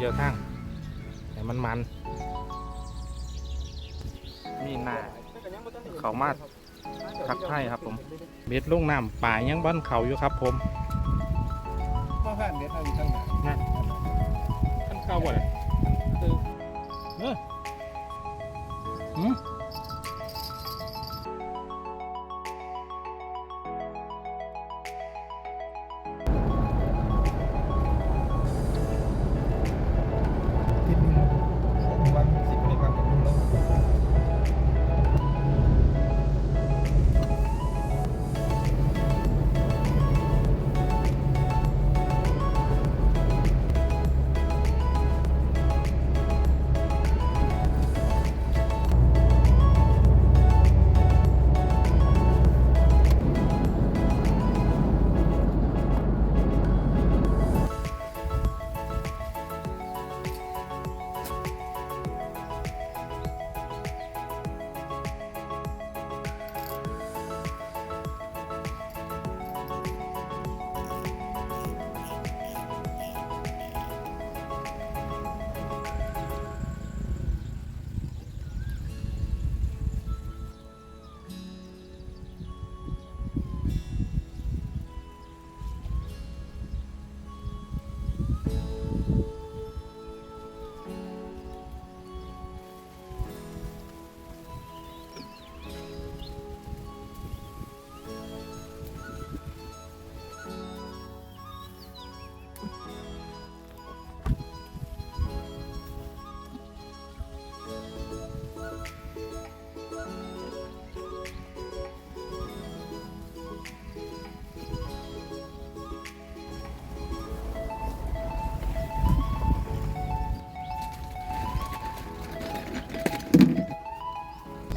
เดียวทางแต่มันมันมีหน้าเขามาทักทายครับผม เบ็ดลงน้ำป่ายังบ้านเขาอยู่ครับผมข้าวผ่านเด็ดเอาอยู่ตั้งนานนะท่านเข้าบ่เลยเออเออหืม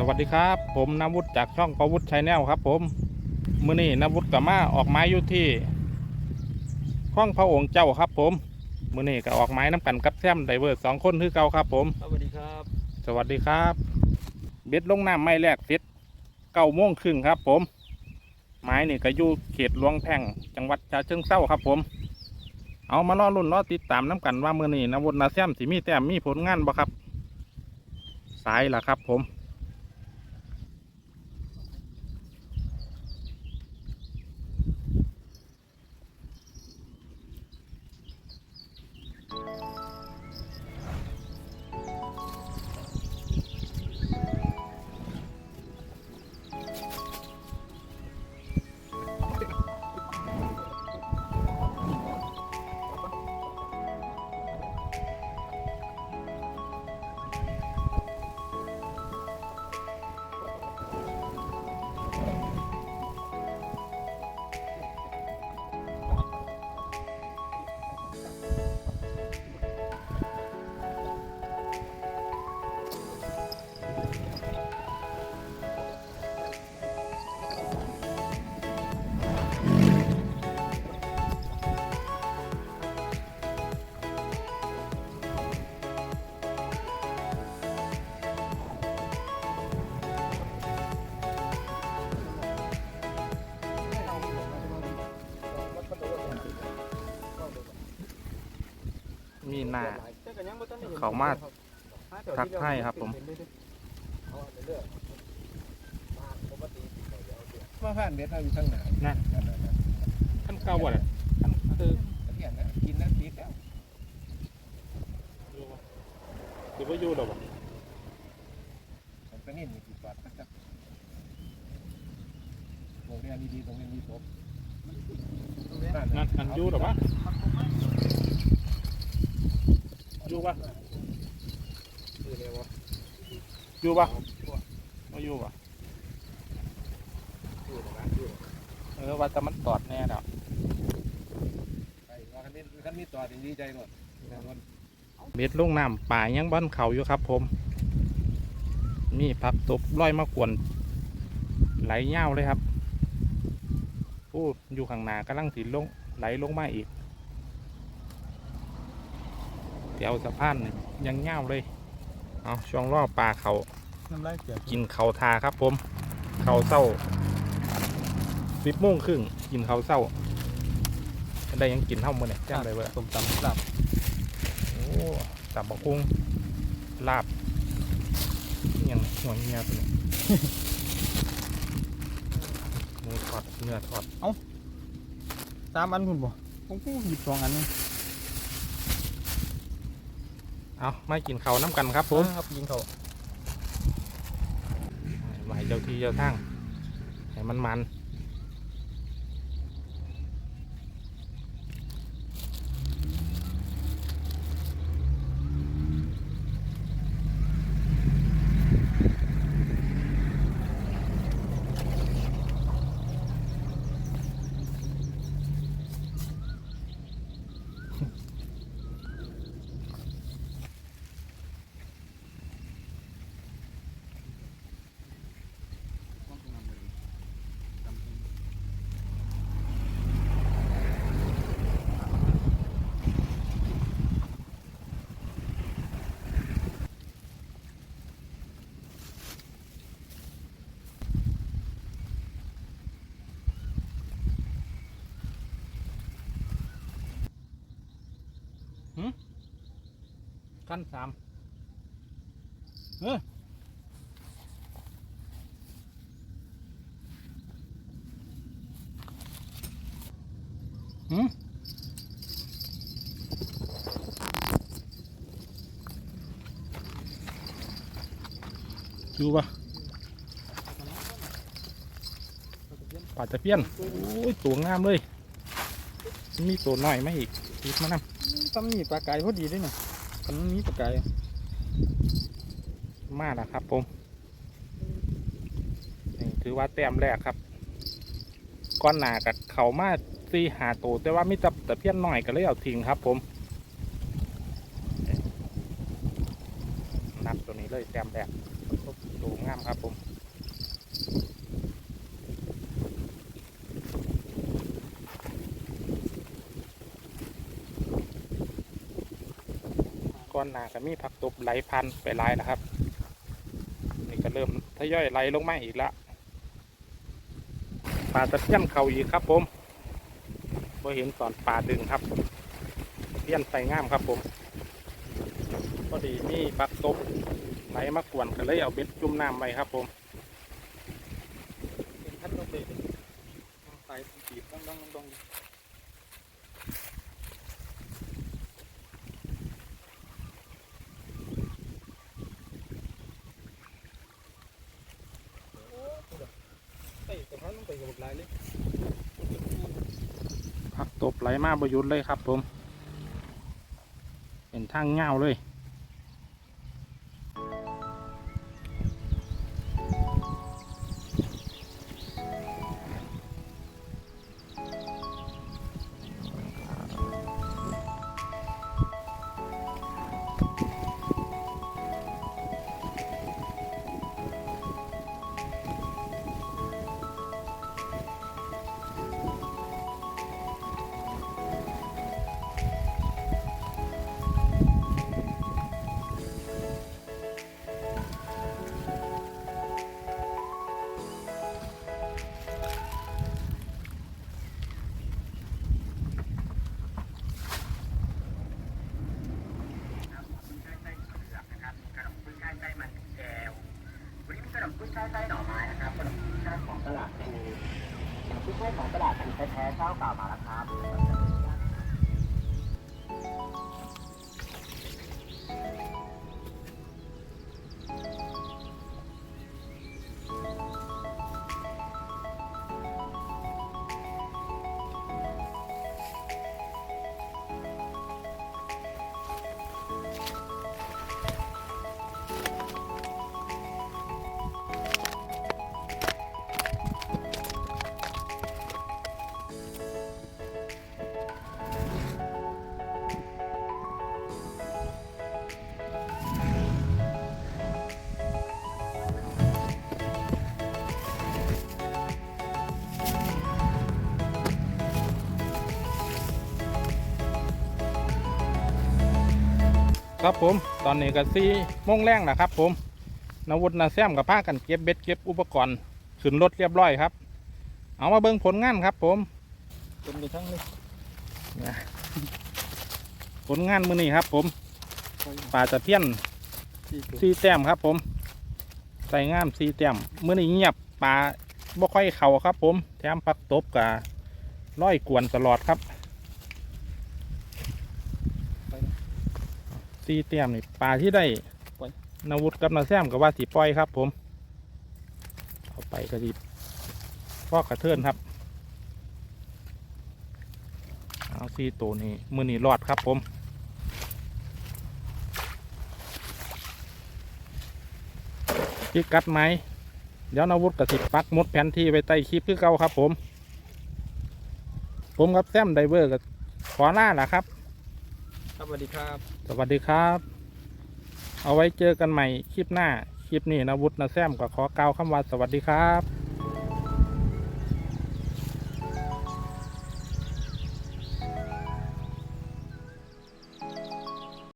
สวัสดีครับ ผมนวุฒิจากช่องประวุฒิชัยแนลครับ ผมมื้อนี้นวุฒิกับมาออกไม้อยู่ที่ห้องพระองค์เจ้าครับ ผมมื้อนี้ก็ออกไม้น้ำกันกับแซมไดเวอร์สองคนคือเก่าครับ ผม สวัสดีครับ สวัสดีครับ เบ็ดลงน้ำไม่แรกเสร็จเก้าโมงครึ่งครับ ผม ไม้นี่ก็อยู่เขตหลวงแพ่งจังหวัดฉะเชิงเทราครับ ผม เอามารอรุ่นรอติดตามน้ำกันว่ามื้อนี้นวุฒินาแซมสิมีแต้มมีผลงานบ่ครับ สายล่ะครับ ผม หน้า เขามาทักทายครับผมข้าวผ่านเด็ดเอาอยู่ตั้งนานนะท่านเข้าบ่เลยท่านคือเที่ยงนะกินนะติดแล้วคือว่าอยู่หรอวะมันก็นิ่มมีกี่ปอดสักโรงเรียนดีๆตรงนี้มีศพนั่นนั่นอยู่หรอวะอยู่ ปะอยู่ปะไม่อยู่ปะเออว่าแต่มันตอดแน่เนาะไปว่าคันนี้คันนี้ต่อดีใจหมดเบ็ดลงน้ำป่ายังบ้านเขาอยู่ครับ ผมมีผักตบร้อยมากวนไหลเง่าวเลยครับผู้อยู่ข้างหน้ากำลังสีลงไหลลงมาอีก เดี๋ยวสะพานนี่ยังเง่าวเลยเอาช่วงรอบปลาเขาน้ำลายเสียกินเขาทาครับผม เขาเศร้าสิบโมงครึ่งกินเขาเศร้าได้ยังกินเท่ามื่อเนี่ยแจ้งเลยเว้ยสมตำตับโอ้ตับบักคุ้งลาบอิหยังหัวเงียตัวนี้หมูทอดเนื้อทอดสามอันคุณบ่ผมกูหยิบสองอันนึง เอาไม่กินเขาวน้ำกันครับผมครับยิงเขาไหวเจ้าที่เจ้าทางให้มันมัน ขั้นสามเออหืมอยู่ปะป่าตะเพียน โอ้ย ตัวงามเลย มีตัวหน้อยไหมอีกติดมานำ ซ้ำนี่ปลาไก่พอดีด้วยเนี่ยคันนี้ปลาไก่มากนะครับผมนี่ถือว่าแต้มแรกครับ ก้อนหนากับเขามาซีหาตัวแต่ว่าไมีแต่แต่เพี้ยนหน่อยก็เลยเอาทิ้งครับผมนับตัวนี้เลยแต้มแรกตัวงามครับผม ก้อนหนาก็มีผักตบไหลพันไปหลายนะครับ นี่ก็เริ่มทยอยไหลลงมาอีกแล้วปลาตะเพียนเขาอีกครับ ผมบ่เห็นตอนปลาดึงครับเพียนใส่งามครับผมพอดีมีปักตบไหลมากวนก็เลยเอาเบ็ดจุ่มน้ำไว้ครับผมเป็นพัดลงไปไก่ปีบต้องต้องต้องเอ้ง ไปกับหลายเลยผักตบไหลมาประยุทธ์เลยครับผม เป็นทางเงาวเลย ครับผมตอนนี้ก็ซีโมงแรงนะครับ ผมนวุฒนาแซมกับผ้ากันเก็บเบ็ดเก็บอุปกรณ์ขึ้นรถเรียบร้อยครับ เอามาเบิ่งผลงานครับ ผมเป็นไปทั้งเลยผลงานมือนี้ครับ ผมปลาตะเพียนสี่ตัวซีแต้มครับ ผมใส่งามซีแต้มเมื่อนี้เงียบปลาบ่ค่อยเข่าครับ ผมแถมปักตบกับร้อยกวนตลอดครับ ซีแต้มนี่ปลาที่ได้นาวุธกับนาแซมกับว่าสีปล่อยครับ ผมเอาไปกระดิบพ่อกระเทินครับเอาซีตัวนี้มือนี้รอดครับผมพิกัดไหมเดี๋ยวนาวุธกระสิบปักหมดแผนที่ไปใต้คลิปคือเก่าครับ ผม ผมกับแซมไดเวอร์กับขอล่าล่ะครับ สวัสดีครับ สวัสดีครับ เอาไว้เจอกันใหม่คลิปหน้า คลิปนี้นะวุฒินะแซมก็ขอกล่าวคำว่าสวัสดีครับ